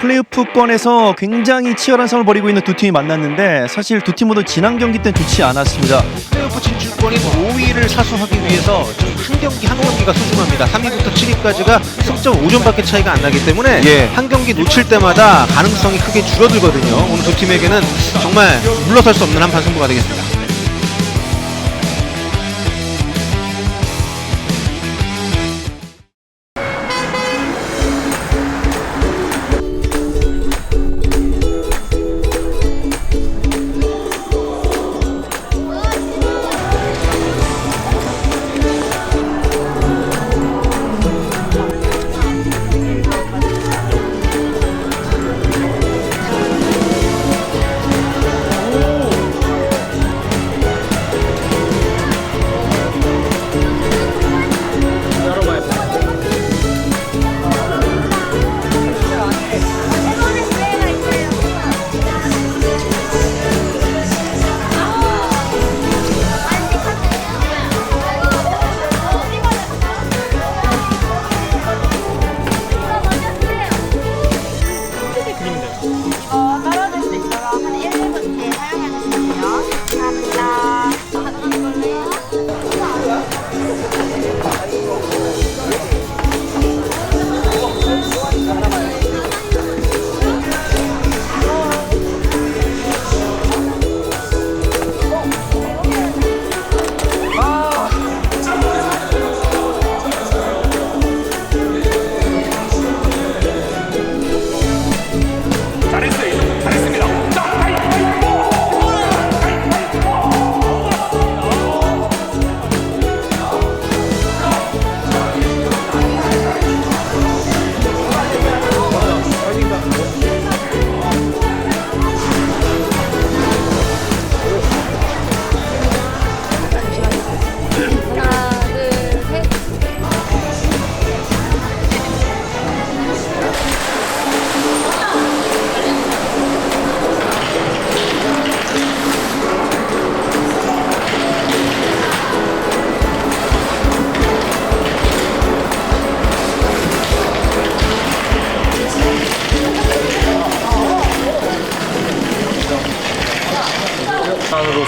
플레이오프권에서 굉장히 치열한 싸움을 벌이고 있는 두 팀이 만났는데 사실 두 팀 모두 지난 경기 때는 좋지 않았습니다. 플레이오프 진출권인 5위를 사수하기 위해서 좀 한 경기 한 경기가 소중합니다. 3위부터 7위까지가 승점 5점밖에 차이가 안 나기 때문에 예. 한 경기 놓칠 때마다 가능성이 크게 줄어들거든요. 오늘 두 팀에게는 정말 물러설 수 없는 한판 승부가 되겠습니다.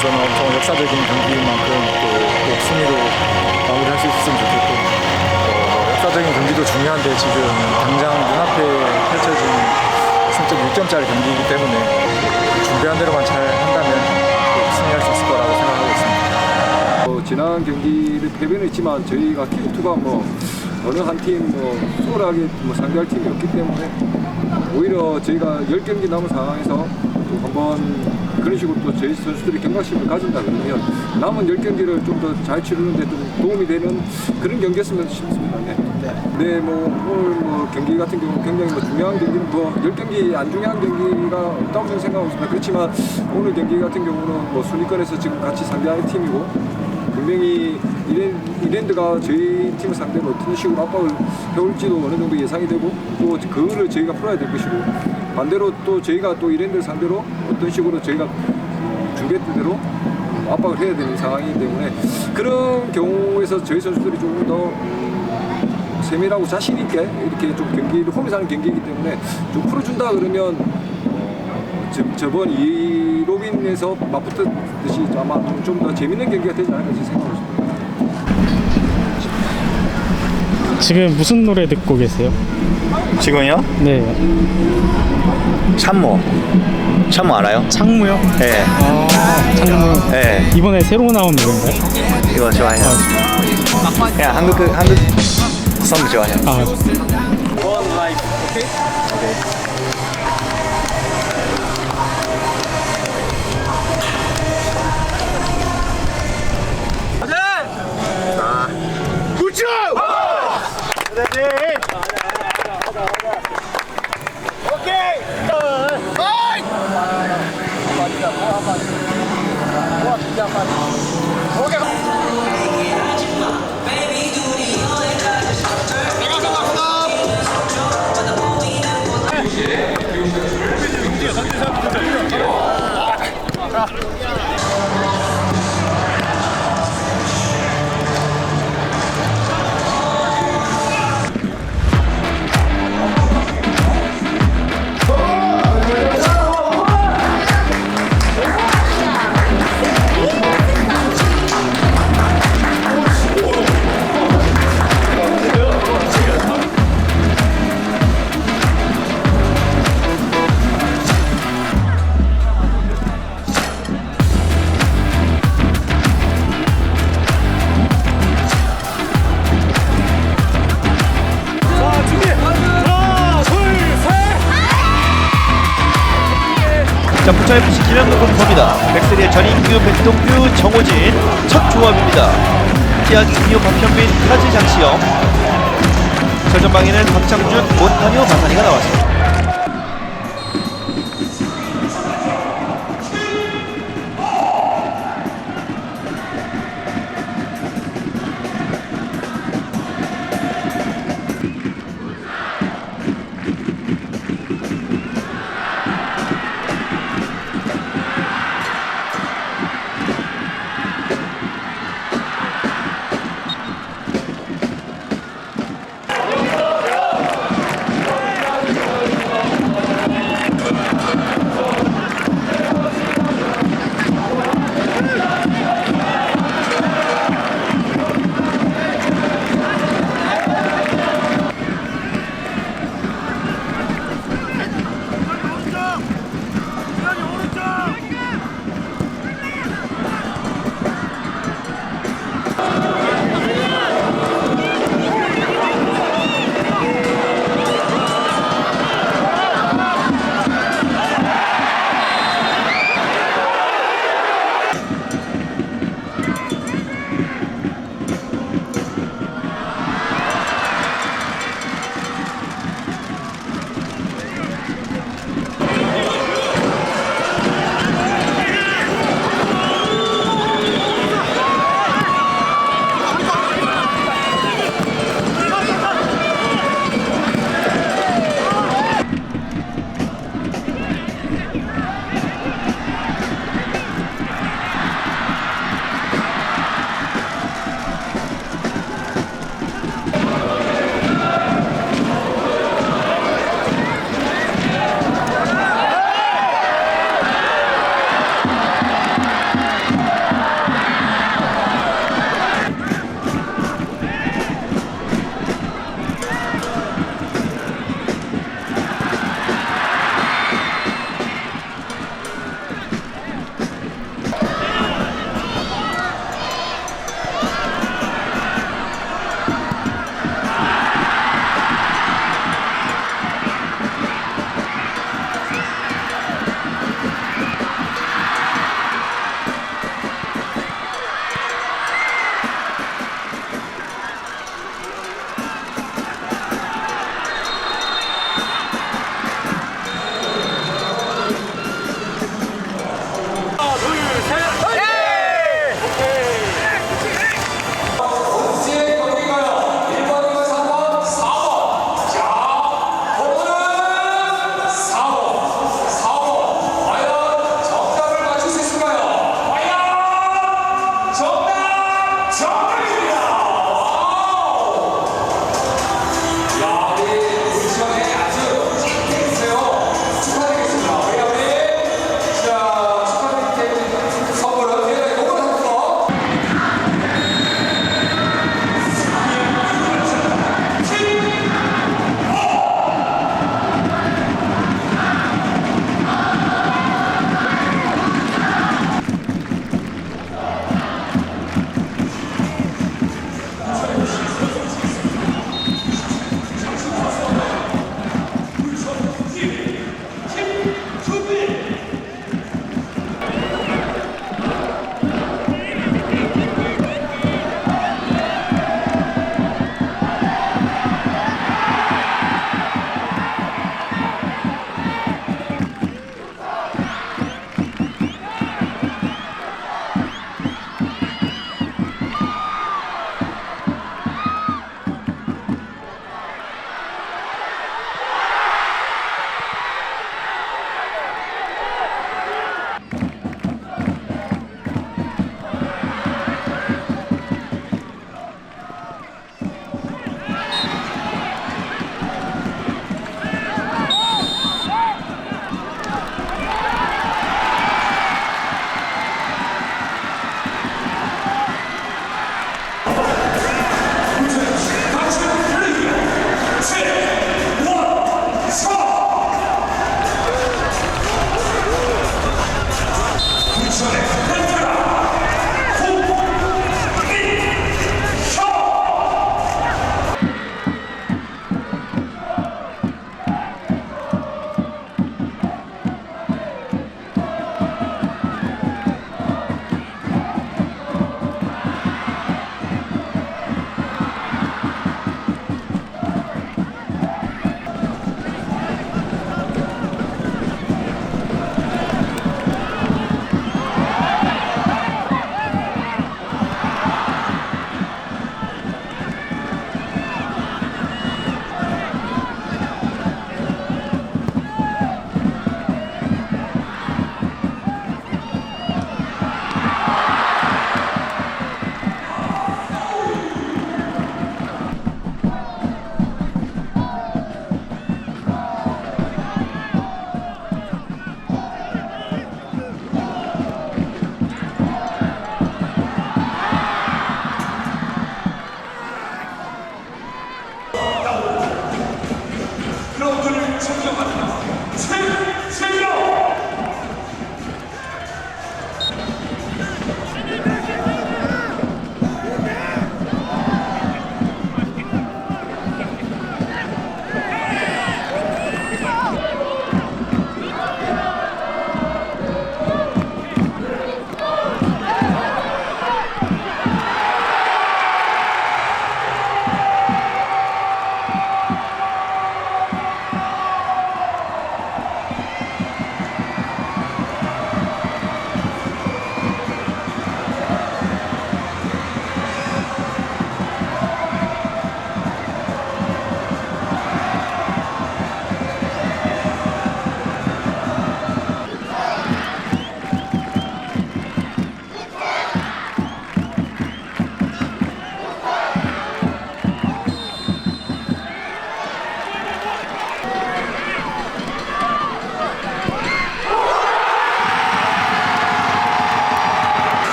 판으로서는 엄청 역사적인 경기만큼 또, 또 승리로 마무리할 수 있었으면 좋겠고 어, 역사적인 경기도 중요한데 지금 당장 눈앞에 펼쳐진 승점 6점짜리 경기이기 때문에 준비한 대로만 잘 한다면 또 승리할 수 있을 거라고 생각하고 있습니다. 어, 지난 경기를 패배는 했지만 저희가 K2가 뭐 어느 한 팀 뭐 수월하게 뭐 상대할 팀이 없기 때문에 오히려 저희가 10경기 남은 상황에서 또 한번 그런 식으로 또 저희 선수들이 경각심을 가진다 그러면 남은 10경기를 좀 더 잘 치르는데 좀 도움이 되는 그런 경기였으면 싶습니다. 네. 네, 뭐 오늘 뭐 경기 같은 경우 굉장히 뭐 중요한 경기는 뭐 10경기 안 중요한 경기가 없다고 저는 생각하고 있습니다. 그렇지만 오늘 경기 같은 경우는 뭐 순위권에서 지금 같이 상대하는 팀이고 분명히 이랜, 이랜드가 저희 팀을 상대로 어떤 식으로 압박을 해올지도 어느 정도 예상이 되고 또 그거를 저희가 풀어야 될 것이고 반대로 또 저희가 또 이랜드를 상대로 어떤 식으로 저희가 준비했던 대로 압박을 해야 되는 상황이기 때문에 그런 경우에서 저희 선수들이 조금 더 음, 세밀하고 자신 있게 이렇게 좀 경기를 홈에서 하는 경기이기 때문에 좀 풀어준다 그러면 어, 저, 저번 이 로빈에서 맞붙었듯이 아마 좀 더 재밌는 경기가 되지 않을까 생각하고 있습니다. 지금 무슨 노래 듣고 계세요? 지금요? 네. 참모. 참모 알아요? 창무요? 예. 네. 아, 창무. 예. 네. 이번에 새로 나온 노래인가요? 이거 좋아해요. 아. 그냥 한국 그- 한국 선 좋아해요. 아, 우주! Fight! 부천FC 김현무 골키퍼입니다. 백세리의 전인규, 백동규, 정호진 첫 조합입니다. 피아기 김효, 박현빈, 카즈 장시영 절전방에는 박창준, 몬타뇨, 바사니가 나왔습니다.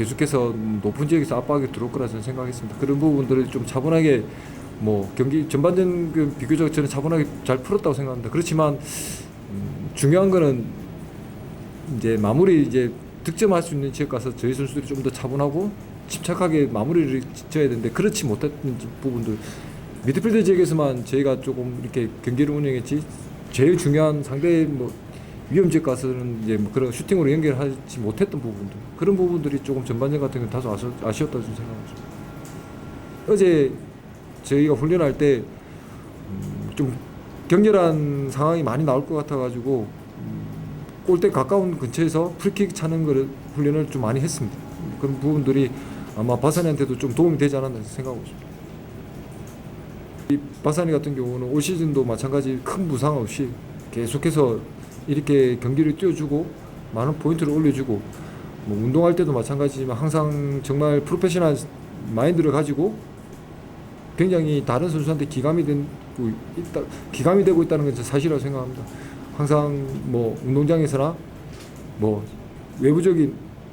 계속해서 높은 지역에서 압박이 들어올 거라 저는 생각했습니다. 그런 부분들을 좀 차분하게 뭐 경기 전반전 그 비교적 저는 차분하게 잘 풀었다고 생각합니다. 그렇지만 음, 중요한 거는 이제 마무리 이제 득점할 수 있는 지역 가서 저희 선수들이 좀 더 차분하고 침착하게 마무리를 지어야 되는데 그렇지 못했던 부분들 미드필더 지역에서만 저희가 조금 이렇게 경기를 운영했지 제일 중요한 상대 뭐 위험 지역 가서는 이제 뭐 그런 슈팅으로 연결하지 못했던 부분들 그런 부분들이 조금 전반전 같은 건 다소 아쉬, 저는 생각합니다. 어제 저희가 훈련할 때좀 격렬한 상황이 많이 나올 것 같아가지고 음, 골대 가까운 근처에서 프리킥 차는 거를 훈련을 좀 많이 했습니다. 그런 부분들이 아마 바사니한테도 좀 도움이 되지 않았나 생각하고 있습니다. 이 바사니 같은 경우는 올 시즌도 마찬가지 큰 부상 없이 계속해서 이렇게 경기를 뛰어주고 많은 포인트를 올려주고 뭐 운동할 때도 마찬가지지만 항상 정말 프로페셔널 마인드를 가지고 굉장히 다른 선수한테 기감이 되고 있다, 기감이 되고 있다는 건 사실이라고 생각합니다. 항상 뭐 운동장에서나 뭐 외부적인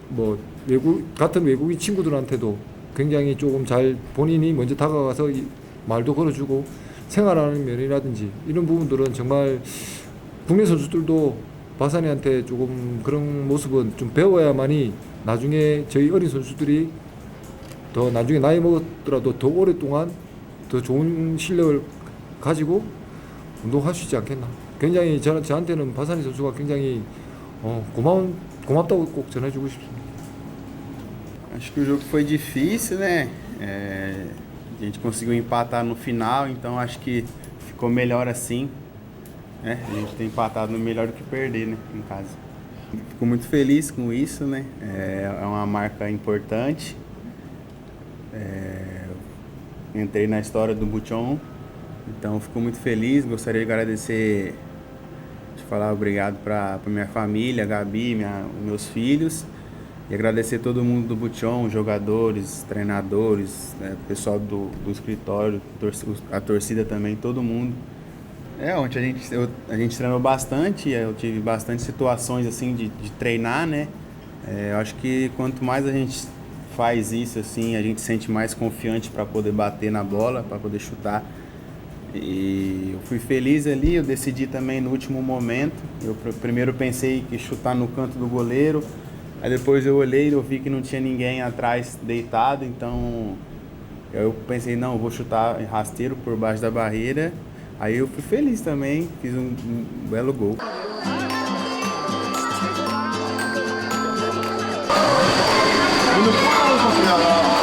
뭐 외국 같은 외국인 친구들한테도 굉장히 조금 잘 본인이 먼저 다가가서 이 말도 걸어주고 생활하는 면이라든지 이런 부분들은 정말 국내 선수들도 바사니한테 조금 그런 모습은 좀 배워야만이 나중에 저희 어린 선수들이 더 나중에 나이 먹었더라도 더 오랫동안 더 좋은 실력을 가지고 운동할 수 있지 않겠나. 굉장히 저는 저한테는 바사니 선수가 굉장히 어, 고마운 고맙다고 꼭 전해주고 싶습니다. Acho que o jogo foi difícil, né? É, a gente conseguiu empatar no final, então acho que ficou melhor assim. Né? A gente tem empatado melhor do que perder, né? Em casa. Fico muito feliz com isso, né? É, é uma marca importante. É, entrei na história do Buchon, então fico muito feliz. Gostaria de agradecer, de falar obrigado para minha família, Gabi, minha, meus filhos. E agradecer todo mundo do Buchon, jogadores, treinadores, né, pessoal do, do escritório, a torcida também, todo mundo. É, ontem a gente, eu- a gente treinou bastante, eu tive bastante situações assim de, de treinar, né? É, eu acho que quanto mais a gente faz isso assim, a gente se sente mais confiante para poder bater na bola, para poder chutar. E eu fui feliz ali, eu decidi também no último momento. Eu pr- primeiro pensei que chutar no canto do goleiro, aí depois eu olhei e eu vi que não tinha ninguém atrás deitado, então eu pensei, não, eu vou chutar rasteiro por baixo da barreira. Aí eu fui feliz também, fiz um, um belo gol. 오늘 포항 선수가